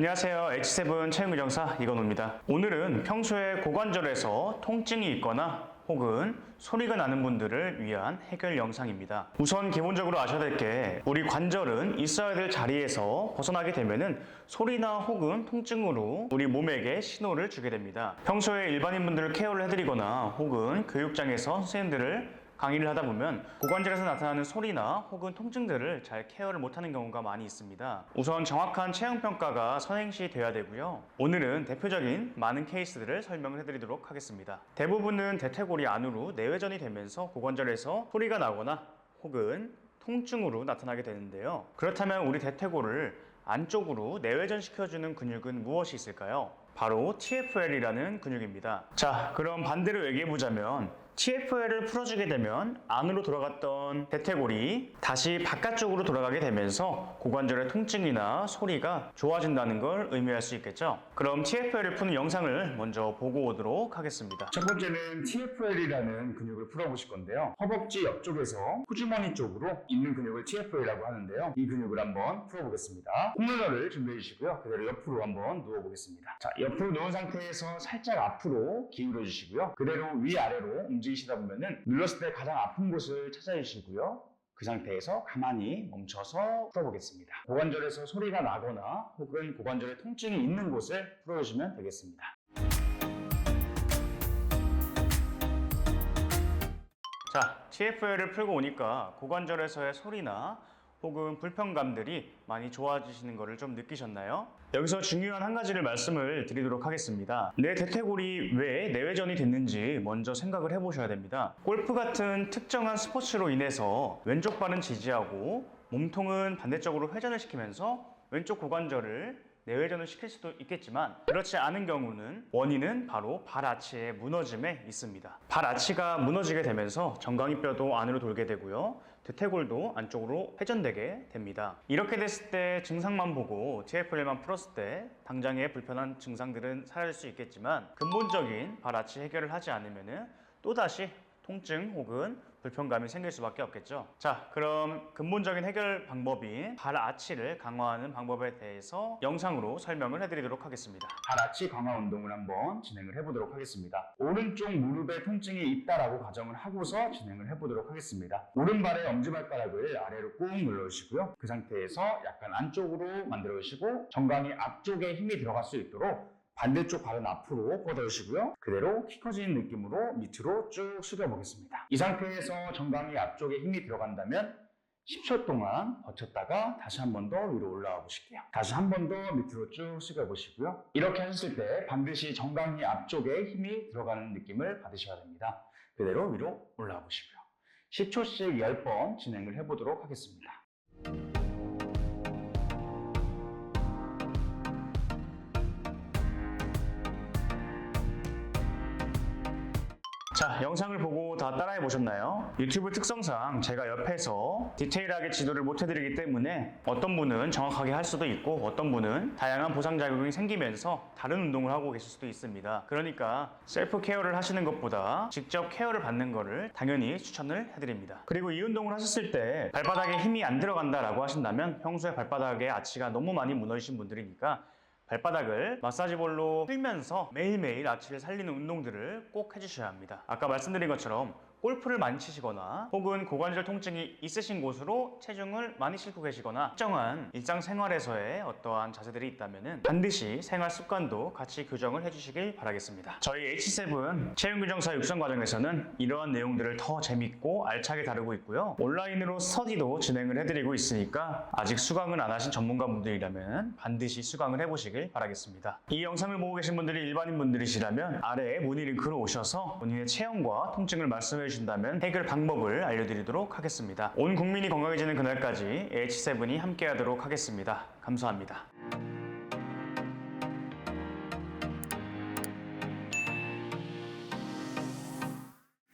안녕하세요. H7 체형교정사 이건호입니다. 오늘은 평소에 고관절에서 통증이 있거나 혹은 소리가 나는 분들을 위한 해결 영상입니다. 우선 기본적으로 아셔야 될 게 우리 관절은 있어야 될 자리에서 벗어나게 되면은 소리나 혹은 통증으로 우리 몸에게 신호를 주게 됩니다. 평소에 일반인 분들을 케어를 해드리거나 혹은 교육장에서 선생님들을 강의를 하다 보면 고관절에서 나타나는 소리나 혹은 통증들을 잘 케어를 못하는 경우가 많이 있습니다. 우선 정확한 체형 평가가 선행시 돼야 되고요. 오늘은 대표적인 많은 케이스들을 설명을 해드리도록 하겠습니다. 대부분은 대퇴골이 안으로 내외전이 되면서 고관절에서 소리가 나거나 혹은 통증으로 나타나게 되는데요. 그렇다면 우리 대퇴골을 안쪽으로 내외전 시켜주는 근육은 무엇이 있을까요? 바로 TFL이라는 근육입니다. 자, 그럼 반대로 얘기해보자면 TFL을 풀어주게 되면 안으로 돌아갔던 대퇴골이 다시 바깥쪽으로 돌아가게 되면서 고관절의 통증이나 소리가 좋아진다는 걸 의미할 수 있겠죠? 그럼 TFL을 푸는 영상을 먼저 보고 오도록 하겠습니다. 첫 번째는 TFL이라는 근육을 풀어보실 건데요. 허벅지 옆쪽에서 후주머니 쪽으로 있는 근육을 TFL이라고 하는데요. 이 근육을 한번 풀어보겠습니다. 홈런러를 준비해 주시고요. 그대로 옆으로 한번 누워보겠습니다. 자, 옆으로 누운 상태에서 살짝 앞으로 기울여 주시고요. 그대로 위아래로 움직 이시다 보면은 눌렀을 때 가장 아픈 곳을 찾아주시고요. 그 상태에서 가만히 멈춰서 풀어보겠습니다. 고관절에서 소리가 나거나 혹은 고관절에 통증이 있는 곳을 풀어주시면 되겠습니다. 자, TFL을 풀고 오니까 고관절에서의 소리나 혹은 불편감들이 많이 좋아지시는 것을 좀 느끼셨나요? 여기서 중요한 한 가지를 말씀을 드리도록 하겠습니다. 내 대퇴골이 왜 내외전이 됐는지 먼저 생각을 해보셔야 됩니다. 골프 같은 특정한 스포츠로 인해서 왼쪽 발은 지지하고 몸통은 반대쪽으로 회전을 시키면서 왼쪽 고관절을 내외전을 시킬 수도 있겠지만 그렇지 않은 경우는 원인은 바로 발 아치의 무너짐에 있습니다. 발 아치가 무너지게 되면서 정강이뼈도 안으로 돌게 되고요. 대퇴골도 안쪽으로 회전되게 됩니다. 이렇게 됐을 때 증상만 보고 TFL만 풀었을 때 당장의 불편한 증상들은 사라질 수 있겠지만 근본적인 발 아치 해결을 하지 않으면은 또다시 통증 혹은 불편감이 생길 수밖에 없겠죠. 자, 그럼 근본적인 해결 방법인 발 아치를 강화하는 방법에 대해서 영상으로 설명을 해드리도록 하겠습니다. 발 아치 강화 운동을 한번 진행을 해보도록 하겠습니다. 오른쪽 무릎에 통증이 있다라고 가정을 하고서 진행을 해보도록 하겠습니다. 오른발의 엄지발가락을 아래로 꾹 눌러주시고요. 그 상태에서 약간 안쪽으로 만들어주시고 정강이 앞쪽에 힘이 들어갈 수 있도록 반대쪽 발은 앞으로 뻗어주시고요. 그대로 키 커지는 느낌으로 밑으로 쭉 숙여보겠습니다. 이 상태에서 정강이 앞쪽에 힘이 들어간다면 10초 동안 버텼다가 다시 한 번 더 위로 올라와 보실게요. 다시 한 번 더 밑으로 쭉 숙여 보시고요. 이렇게 하셨을 때 반드시 정강이 앞쪽에 힘이 들어가는 느낌을 받으셔야 됩니다. 그대로 위로 올라와 보시고요. 10초씩 10번 진행을 해보도록 하겠습니다. 자, 영상을 보고 다 따라해 보셨나요? 유튜브 특성상 제가 옆에서 디테일하게 지도를 못 해드리기 때문에 어떤 분은 정확하게 할 수도 있고 어떤 분은 다양한 보상작용이 생기면서 다른 운동을 하고 계실 수도 있습니다. 그러니까 셀프 케어를 하시는 것보다 직접 케어를 받는 거를 당연히 추천을 해드립니다. 그리고 이 운동을 하셨을 때 발바닥에 힘이 안 들어간다라고 하신다면 평소에 발바닥에 아치가 너무 많이 무너지신 분들이니까 발바닥을 마사지볼로 풀면서 매일매일 아치를 살리는 운동들을 꼭 해주셔야 합니다. 아까 말씀드린 것처럼 골프를 많이 치시거나 혹은 고관절 통증이 있으신 곳으로 체중을 많이 싣고 계시거나 특정한 일상생활에서의 어떠한 자세들이 있다면 반드시 생활 습관도 같이 교정을 해주시길 바라겠습니다. 저희 H7 체형교정사 육성 과정에서는 이러한 내용들을 더 재밌고 알차게 다루고 있고요. 온라인으로 스터디도 진행을 해드리고 있으니까 아직 수강을 안 하신 전문가분들이라면 반드시 수강을 해보시길 바라겠습니다. 이 영상을 보고 계신 분들이 일반인 분들이시라면 아래에 문의 링크로 오셔서 본인의 체형과 통증을 말씀해 주신다면 해결 방법을 알려드리도록 하겠습니다. 온 국민이 건강해지는 그날까지 H7이 함께하도록 하겠습니다. 감사합니다.